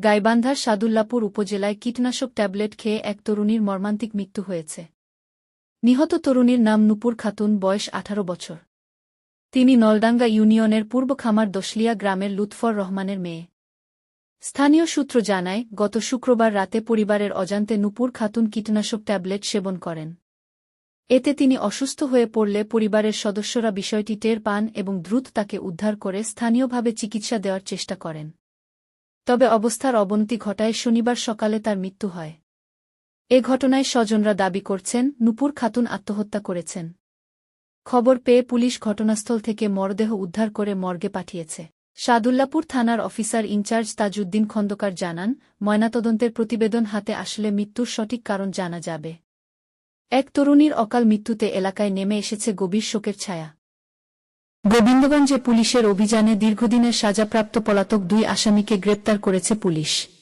গাইবান্ধার সাদুল্লাপুর উপজেলায় কীটনাশক ট্যাবলেট খেয়ে এক তরুণীর মর্মান্তিক মৃত্যু হয়েছে। নিহত তরুণীর নাম নুপুর খাতুন, বয়স আঠারো বছর। তিনি নলডাঙ্গা ইউনিয়নের পূর্ব খামার দশলিয়া গ্রামের লুৎফর রহমানের মেয়ে। স্থানীয় সূত্র জানায়, গত শুক্রবার রাতে পরিবারের অজান্তে নুপুর খাতুন কীটনাশক ট্যাবলেট সেবন করেন। এতে তিনি অসুস্থ হয়ে পড়লে পরিবারের সদস্যরা বিষয়টি টের পান এবং দ্রুত তাকে উদ্ধার করে স্থানীয়ভাবে চিকিৎসা দেওয়ার চেষ্টা করেন। তবে অবস্থার অবনতি ঘটায় শনিবার সকালে তার মৃত্যু হয়। এ ঘটনায় স্বজনরা দাবি করছেন, নুপুর খাতুন আত্মহত্যা করেছেন। খবর পেয়ে পুলিশ ঘটনাস্থল থেকে মরদেহ উদ্ধার করে মর্গে পাঠিয়েছে। সাদুল্লাপুর থানার অফিসার ইনচার্জ তাজউদ্দিন খন্দকার জানান, ময়নাতদন্তের প্রতিবেদন হাতে আসলে মৃত্যুর সঠিক কারণ জানা যাবে। এক তরুণীর অকাল মৃত্যুতে এলাকায় নেমে এসেছে গভীর শোকের ছায়া। গোবিন্দগঞ্জে পুলিশের অভিযানে দীর্ঘদিনের সাজাপ্রাপ্ত পলাতক দুই আসামিকে গ্রেপ্তার করেছে পুলিশ।